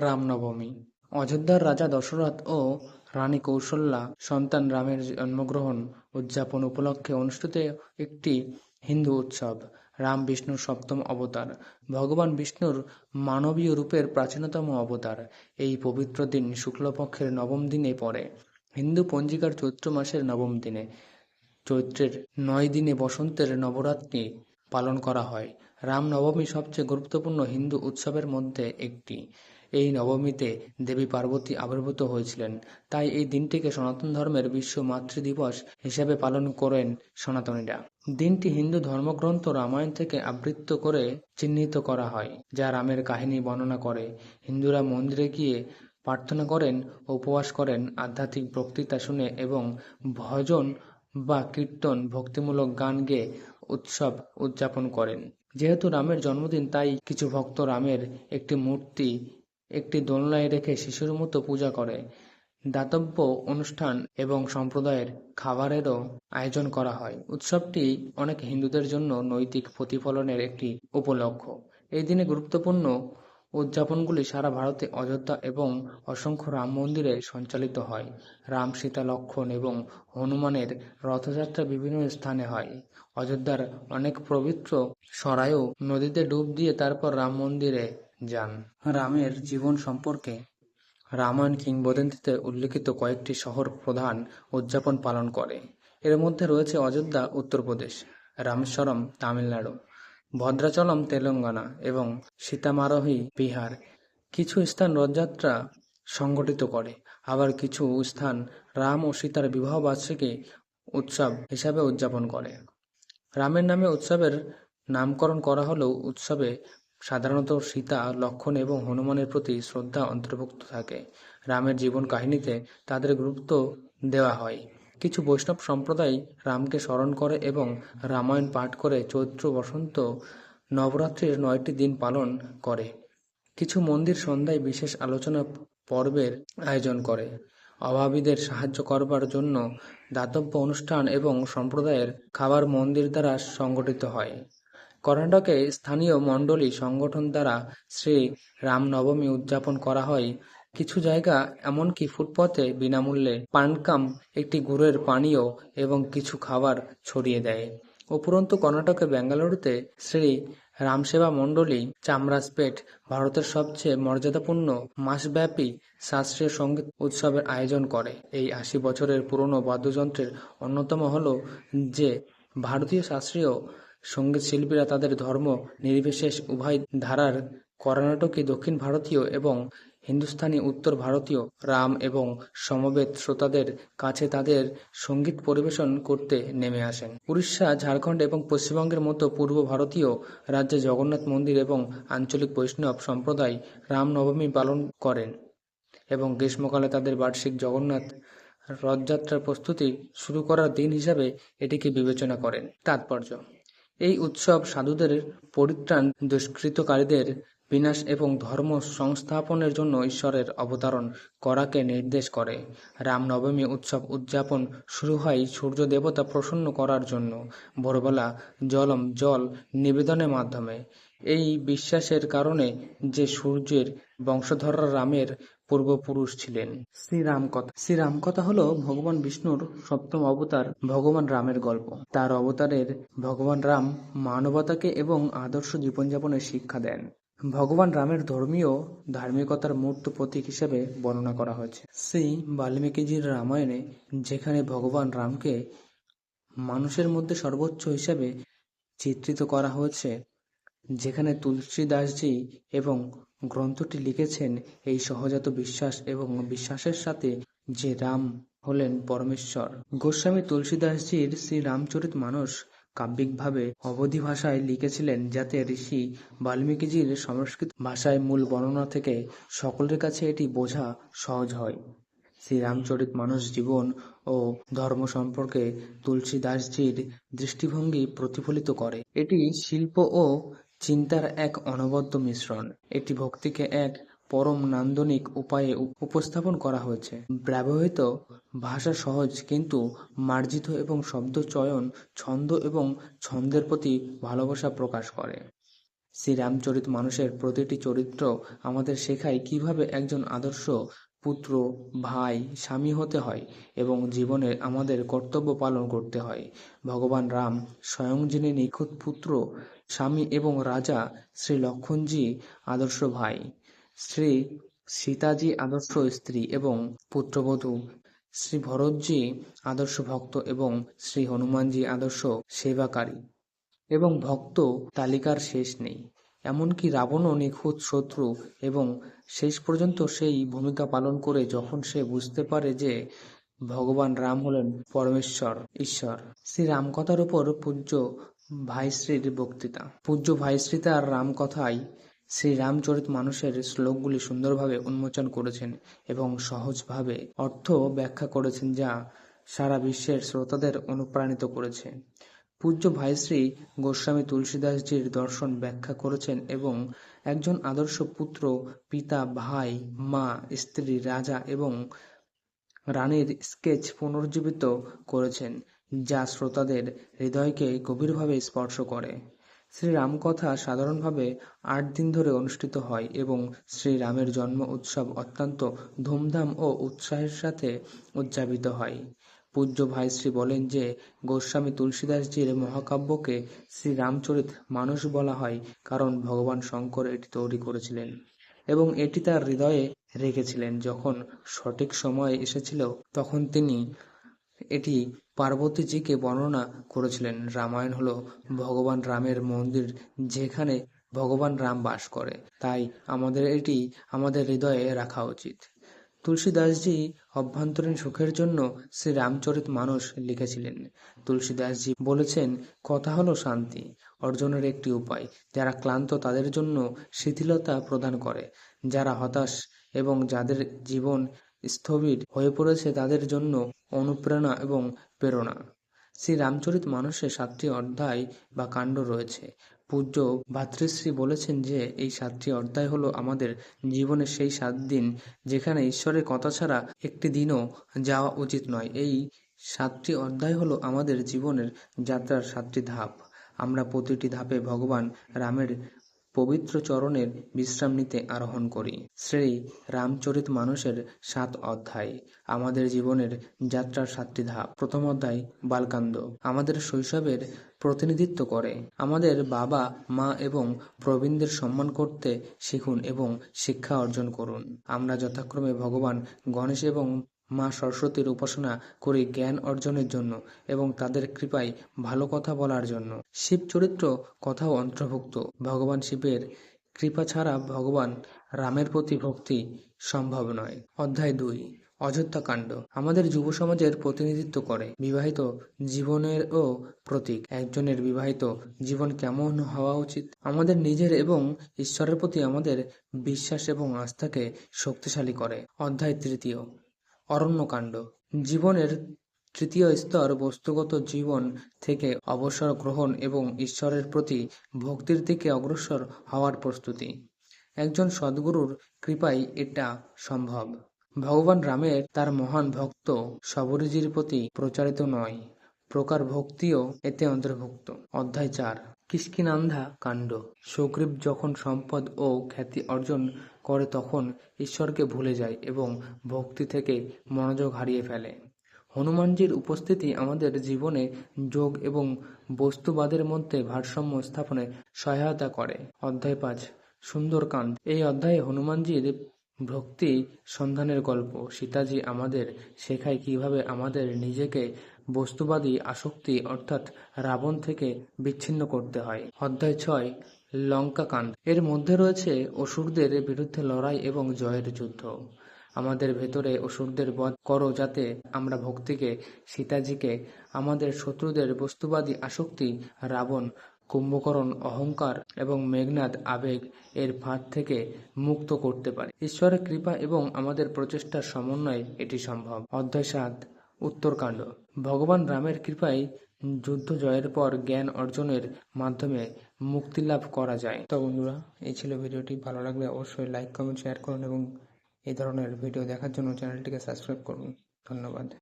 রামনবমী। অযোধ্যার রাজা দশরথ ও রানী কৌশল্যা সন্তান রামের জন্মগ্রহণ উদযাপন উপলক্ষে অনুষ্ঠিত একটি হিন্দু উৎসব, রাম বিষ্ণুর সপ্তম অবতার, ভগবান বিষ্ণুর মানবীয় রূপের প্রাচীনতম অবতার। এই পবিত্র দিন শুক্লপক্ষের নবম দিনে পড়ে। হিন্দু পঞ্জিকার চৈত্র মাসের নবম দিনে। চৈত্রের নয় দিনে বসন্তের নবরাত্রি পালন করা হয়। রামনবমী সবচেয়ে গুরুত্বপূর্ণ হিন্দু উৎসবের মধ্যে একটি। এই নবমীতে দেবী পার্বতী আবির্ভূত হয়েছিলেন। তাই এই দিনটিকে সনাতন ধর্মের বিশ্ব মাতৃদিবস হিসেবে পালন করেন সনাতনীরা। দিনটি হিন্দু ধর্মগ্রন্থ রামায়ণ থেকে আবৃত্ত করে চিহ্নিত করা হয়, যা রামের কাহিনী বর্ণনা করে। হিন্দুরা মন্দিরে গিয়ে প্রার্থনা করেন, উপবাস করেন, আধ্যাত্মিক বক্তৃতা শুনে এবং ভজন বা কীর্তন ভক্তিমূলক গান গেয়ে উৎসব উদযাপন করেন। যেহেতু রামের জন্মদিন, তাই কিছু ভক্ত রামের একটি মূর্তি একটি দোলনায় রেখে শিশুর মতো পূজা করে। দাতব্য অনুষ্ঠান এবং সম্প্রদায়ের খাবারেরও আয়োজন করা হয়। উৎসবটি অনেক হিন্দুদের জন্য নৈতিক প্রতিফলনের একটি উপলক্ষ। এই দিনে গুরুত্বপূর্ণ উদযাপনগুলি সারা ভারতে অযোধ্যা এবং অসংখ্য রাম মন্দিরে সঞ্চালিত হয়। রাম সীতা লক্ষণ এবং হনুমানের রথযাত্রা বিভিন্ন স্থানে হয়। অযোধ্যার অনেক পবিত্র সরায়ও নদীতে ডুব দিয়ে তারপর রাম মন্দিরে যান। রামের জীবন সম্পর্কে রামায়ণ কিংবদন্তিতে উল্লিখিত কয়েকটি শহর প্রধান উদযাপন পালন করে। এর মধ্যে রয়েছে অযোধ্যা, উত্তরপ্রদেশ, রামেশ্বরম, তামিলনাড়ু। ভদ্রাচলম তেলেঙ্গানা এবং সীতামারোহী বিহার। কিছু স্থান রথযাত্রা সংগঠিত করে, আবার কিছু স্থান রাম ও সীতার বিবাহ বার্ষিকী উৎসব হিসাবে উদযাপন করে। রামের নামে উৎসবের নামকরণ করা হলেও উৎসবে সাধারণত সীতা, লক্ষণ এবং হনুমানের প্রতি শ্রদ্ধা অন্তর্ভুক্ত থাকে। রামের জীবন কাহিনীতে তাদের গুরুত্ব দেওয়া হয়। কিছু বৈষ্ণব সম্প্রদায় রামকে স্মরণ করে এবং রামায়ণ পাঠ করে চৈত্র বসন্ত নবরাত্রির নয়টি দিন পালন করে। কিছু মন্দির সন্ধ্যায় বিশেষ আলোচনা পর্বের আয়োজন করে। অভাবীদের সাহায্য করবার জন্য দাতব্য অনুষ্ঠান এবং সম্প্রদায়ের খাবার মন্দির দ্বারা সংগঠিত হয়। কর্ণাটকে স্থানীয় মণ্ডলী সংগঠন দ্বারা শ্রী রামনবমী উদযাপন করা হয় কিছু জায়গা এমনকি ফুটপথে বিনামূল্যে পানকাম, একটি গুড়ের পানীয় এবং কিছু খাবার ছড়িয়ে দেয়। উপরন্তু কর্ণাটকে বেঙ্গালুরুতে শ্রী রামসেবা মণ্ডলী চামরাজপেট ভারতের সবচেয়ে মর্যাদাপূর্ণ মাসব্যাপী শাস্ত্রীয় সংগীত উৎসবের আয়োজন করে। এই আশি বছরের পুরনো বাদ্যযন্ত্রের অন্যতম হল যে ভারতীয় শাস্ত্রীয় সংগীত শিল্পীরা তাদের ধর্ম নির্বিশেষ উভয় ধারার কর্ণাটকী, দক্ষিণ ভারতীয় এবং হিন্দুস্তানি, উত্তর ভারতীয়, রাম এবং সমবেত শ্রোতাদের কাছে তাদের সংগীত পরিবেশন করতে নেমে আসেন। উড়িষ্যা, ঝাড়খণ্ড এবং পশ্চিমবঙ্গের মতো পূর্ব ভারতীয় রাজ্যে জগন্নাথ মন্দির এবং আঞ্চলিক বৈষ্ণব সম্প্রদায় রামনবমী পালন করেন এবং গ্রীষ্মকালে তাদের বার্ষিক জগন্নাথ রথযাত্রার প্রস্তুতি শুরু করার দিন হিসাবে এটিকে বিবেচনা করেন। তাৎপর্য, এই উৎসব সাধুদের পরিত্রাণ দুষ্কৃতকারীদের বিনাশ এবং ধর্ম সংস্থাপনের জন্য ঈশ্বরের অবতারণ করাকে নির্দেশ করে। রামনবমী উৎসব উদযাপন শুরু হয় সূর্য দেবতা প্রসন্ন করার জন্য। ভোরবেলা জলম, জল নিবেদনের মাধ্যমে। এই বিশ্বাসের কারণে যে সূর্যের বংশধররা রামের পূর্বপুরুষ ছিলেন। শ্রীরাম কথা শ্রীরাম কথা হলো ভগবান বিষ্ণুর সপ্তম অবতার, ভগবান রামের গল্প। তার অবতারের ভগবান রাম মানবতাকে এবং আদর্শ জীবনযাপনের শিক্ষা দেন। ভগবান রামের ধর্মীয় ধার্মিকতার মূর্ত প্রতীক হিসেবে বর্ণনা করা হয়েছে। শ্রী বাল্মীকিজির রামায়ণে যেখানে ভগবান রামকে মানুষের মধ্যে সর্বোচ্চ হিসেবে চিত্রিত করা হয়েছে, যেখানে তুলসীদাসজি এবং গ্রন্থটি লিখেছেন এই সহজাত বিশ্বাস এবং বিশ্বাসের সাথে যে রাম হলেন পরমেশ্বর। গোস্বামী তুলসীদাসজির শ্রী রামচরিত মানস কাব্যিকভাবে অবধি ভাষায় লিখেছিলেন যাতে ঋষি বাল্মীকিজির সংস্কৃত ভাষায় মূল বর্ণনা থেকে সকলের কাছে এটি বোঝা সহজ হয়। শ্রীরামচরিত মানুষ জীবন ও ধর্ম সম্পর্কে তুলসীদাসজির দৃষ্টিভঙ্গি প্রতিফলিত করে। এটি শিল্প ও চিন্তার এক অনবদ্য মিশ্রণ। এটি ভক্তিকে এক পরম নান্দনিক উপায়ে উপস্থাপন করা হয়েছে। ব্যবহৃত ভাষা সহজ কিন্তু মার্জিত এবং শব্দ চয়ন ছন্দ এবং ছন্দের প্রতি ভালোবাসা প্রকাশ করে। শ্রীরামচরিত মানুষের প্রতিটি চরিত্র আমাদের শেখায় কীভাবে একজন আদর্শ পুত্র, ভাই, স্বামী হতে হয় এবং জীবনে আমাদের কর্তব্য পালন করতে হয়। ভগবান রাম স্বয়ং যিনি নিখুঁত পুত্র, স্বামী এবং রাজা শ্রী লক্ষণজি আদর্শ ভাই। শ্রী সীতাজি আদর্শ স্ত্রী এবং পুত্রবধূ, শ্রী ভরতজি আদর্শ ভক্ত এবং শ্রী হনুমানজি আদর্শ সেবাকারী এবং ভক্ত তালিকার শেষ নেই। এমনকি রাবণও নিখুঁত শত্রু এবং শেষ পর্যন্ত সেই ভূমিকা পালন করে যখন সে বুঝতে পারে যে ভগবান রাম হলেন পরমেশ্বর, ঈশ্বর, শ্রী রামকথার উপর পূজ্য ভাইশ্রীর বক্তৃতা। পূজ্য ভাইশ্রী তার রামকথায় শ্রী রামচরিত মানুষের শ্লোকগুলি সুন্দরভাবে উন্মোচন করেছেন এবং সহজভাবে অর্থ ব্যাখ্যা করেছেন যা সারা বিশ্বের শ্রোতাদের অনুপ্রাণিত করেছে। পূজ্য ভাইশ্রী গোস্বামী তুলসীদাসজির দর্শন ব্যাখ্যা করেছেন এবং একজন আদর্শ পুত্র, পিতা, ভাই, মা, স্ত্রী, রাজা এবং রানীর স্কেচ পুনর্জীবিত করেছেন, যা শ্রোতাদের হৃদয়কে গভীরভাবে স্পর্শ করে। শ্রীরামকথা সাধারণভাবে আট দিন ধরে অনুষ্ঠিত হয় এবং শ্রীরামের জন্ম উৎসব অত্যন্ত ধুমধাম ও উৎসাহের সাথে উদযাপিত হয়। পূজ্য ভাইশ্রী বলেন যে, গোস্বামী তুলসীদাসজির মহাকাব্যকে শ্রীরামচরিত মানুষ বলা হয় কারণ ভগবান শঙ্কর এটি তৈরি করেছিলেন এবং এটি তার হৃদয়ে রেখেছিলেন। যখন সঠিক সময় এসেছিল, তখন তিনি এটি পার্বতীজিকে বর্ণনা করেছিলেন। রামায়ণ হলো ভগবান রামের মন্দির যেখানে ভগবান রাম বাস করে। তাই আমাদের এটি আমাদের হৃদয়ে রাখা উচিত। তুলসীদাসজি অভ্যন্তরীণ সুখের জন্য শ্রী রামচরিত মানস লিখেছিলেন। তুলসীদাসজি বলেছেন, কথা হলো শান্তি, অর্জনের একটি উপায়। যারা ক্লান্ত তাদের জন্য শিথিলতা প্রদান করে। যারা হতাশ এবং যাদের জীবন স্থবির হয়ে পড়েছে তাদের জন্য অনুপ্রেরণা এবং প্রেরণা। শ্রী রামচরিত মানুষের সাতটি অধ্যায় বা কাণ্ড রয়েছে। পূজ্য ভাতৃশ্রী বলেছেন যে, এই সাতটি অধ্যায় হলো আমাদের জীবনের সেই সাত দিন যেখানে ঈশ্বরের কথা ছাড়া একটি দিনও যাওয়া উচিত নয়। এই সাতটি অধ্যায় হলো আমাদের জীবনের যাত্রার সাতটি ধাপ। আমরা প্রতিটি ধাপে ভগবান রামের পবিত্র চরণের বিশ্রাম নিতে আরোহণ করি। শ্রী রামচরিত মানুষের সাত অধ্যায়, আমাদের জীবনের যাত্রার সাতটি ধাপ। প্রথম অধ্যায়, বালকান্দ। আমাদের শৈশবের প্রতিনিধিত্ব করে। আমাদের বাবা, মা এবং প্রবীণদের সম্মান করতে শিখুন এবং শিক্ষা অর্জন করুন। আমরা যথাক্রমে ভগবান গণেশ এবং মা সরস্বতীর উপাসনা করি জ্ঞান অর্জনের জন্য এবং তাদের কৃপায় ভালো কথা বলার জন্য। শিব চরিত্র কথাও অন্তর্ভুক্ত। ভগবান শিবের কৃপা ছাড়া ভগবান রামের প্রতি ভক্তি সম্ভব নয়। অধ্যায় দুই অযোধ্যাকাণ্ড আমাদের যুব সমাজের প্রতিনিধিত্ব করে। বিবাহিত জীবনেরও প্রতীক। একজনের বিবাহিত জীবন কেমন হওয়া উচিত? আমাদের নিজের এবং ঈশ্বরের প্রতি আমাদের বিশ্বাস এবং আস্থাকে শক্তিশালী করে। অধ্যায় তৃতীয় অরণ্যকাণ্ড। জীবনের তৃতীয় স্তর বস্তুগত জীবন থেকে অবসর গ্রহণ এবং ঈশ্বরের প্রতি ভক্তির দিকে অগ্রসর হওয়ার প্রস্তুতি। একজন সদ্গুরুর কৃপায় এটা সম্ভব। ভগবান রামের তার মহান ভক্ত শবরীজির প্রতি প্রচারিত নয়। প্রকার ভক্তিও এতে অন্তর্ভুক্ত। অধ্যায় চার। কিষ্কিনান্ধা কাণ্ড সুগ্রীব যখন সম্পদ ও খ্যাতি অর্জন করে তখন ঈশ্বরকে ভুলে যায় এবং ভক্তি থেকে মনোযোগ হারিয়ে ফেলে। হনুমানজির উপস্থিতি আমাদের জীবনে যোগ এবং বস্তুবাদের মধ্যে ভারসাম্য স্থাপনে সহায়তা করে। অধ্যায় পাঁচ সুন্দরকাণ্ড এই অধ্যায়ে হনুমানজির ভক্তি সন্ধানের গল্প। সীতাজি আমাদের শেখায় কীভাবে আমাদের নিজেকে বস্তুবাদী আসক্তি অর্থাৎ রাবণ থেকে বিচ্ছিন্ন করতে হয়। অধ্যায় ছয় লঙ্কাকাণ্ড। এর মধ্যে রয়েছে অসুরদের বিরুদ্ধে লড়াই এবং জয়ের যুদ্ধ। আমাদের ভেতরে অসুরদের বধ করো যাতে আমরা ভক্তিকে, সীতাজিকে, আমাদের শত্রুদের বস্তুবাদী আসক্তি, রাবণ, কুম্ভকরণ, অহংকার এবং মেঘনাদ আবেগ এর ফাঁদ থেকে মুক্ত করতে পারে। ঈশ্বরের কৃপা এবং আমাদের প্রচেষ্টার সমন্বয়ে এটি সম্ভব। অধ্যায় সাত, উত্তরকাণ্ড। ভগবান রামের কৃপায় যুদ্ধ জয়ের পর জ্ঞান অর্জনের মাধ্যমে মুক্তি লাভ করা যায়। তো বন্ধুরা, এই ছিল ভিডিওটি। ভালো লাগলে অবশ্যই লাইক কমেন্ট শেয়ার করুন এবং এই ধরনের ভিডিও দেখার জন্য চ্যানেলটিকে সাবস্ক্রাইব করুন। ধন্যবাদ।